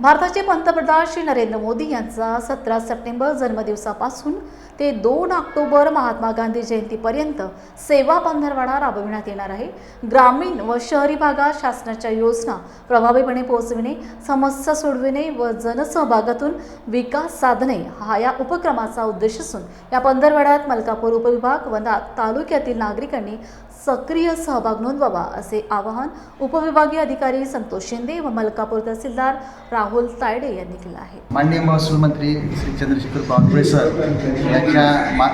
भारताचे पंतप्रधान श्री नरेंद्र मोदी यांचा सतरा सप्टेंबर जन्मदिवसापासून ते दोन ऑक्टोबर महात्मा गांधी जयंतीपर्यंत सेवा पंधरवाडा राबविण्यात येणार आहे. ग्रामीण व शहरी भागात शासनाच्या योजना प्रभावीपणे पोहोचविणे समस्या सोडविणे व जनसहभागातून विकास साधणे हा या उपक्रमाचा उद्देश असून या पंधरवाड्यात मलकापूर उपविभाग व तालुक्यातील नागरिकांनी सक्रिय सहभाग नोंदवावा असे आवाहन उपविभागीय अधिकारी संतोष शिंदे व मलकापूर तहसीलदार राहुल तायडे यांनी केलं आहे. माननीय महसूल मंत्री श्री चंद्रशेखर बावनकुळे सर यांच्या मा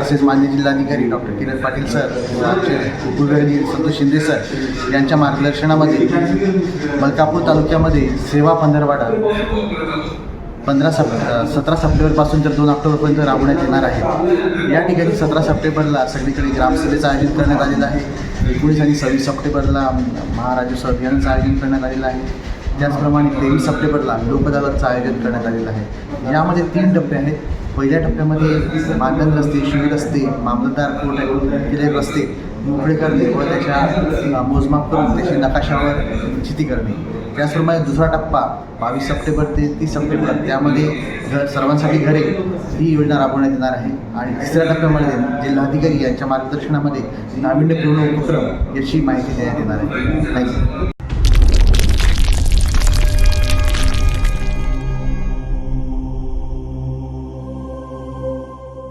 तसेच मान्य जिल्हाधिकारी डॉक्टर किरण पाटील सर आमचे उपविभागीय संतोष शिंदे सर यांच्या मार्गदर्शनामध्ये मलकापूर तालुक्यामध्ये सेवा पंधरवाडा पंधरा सप सतरा सप्टेंबरपासून तर दोन ऑक्टोबरपर्यंत राबवण्यात येणार आहे. या ठिकाणी सतरा सप्टेंबरला सगळीकडे ग्रामसभेचं आयोजन करण्यात आलेलं आहे. एकोणीस आणि सव्वीस सप्टेंबरला महाराजोत्सव अभियानाचं आयोजन करण्यात आलेलं आहे. त्याचप्रमाणे तेवीस सप्टेंबरला लोकदालाचं आयोजन करण्यात आलेलं आहे. यामध्ये तीन टप्पे आहेत. पहिल्या टप्प्यामध्ये मानधन रस्ते शिवी रस्ते मामलतदार कोर्ट केलेले रस्ते. मोकळे करणे व त्याच्या मोजमाप करून त्याच्या नकाशावर चिती करणे. त्याचप्रमाणे दुसरा टप्पा बावीस सप्टेंबर ते तीस सप्टेंबर त्यामध्ये घर सर्वांसाठी घरे ही योजना राबवण्यात येणार आहे. आणि तिसऱ्या टप्प्यामध्ये जिल्हाधिकारी यांच्या मार्गदर्शनामध्ये नाविन्यपूर्ण उपक्रम याची माहिती देण्यात येणार आहे. थँक्यू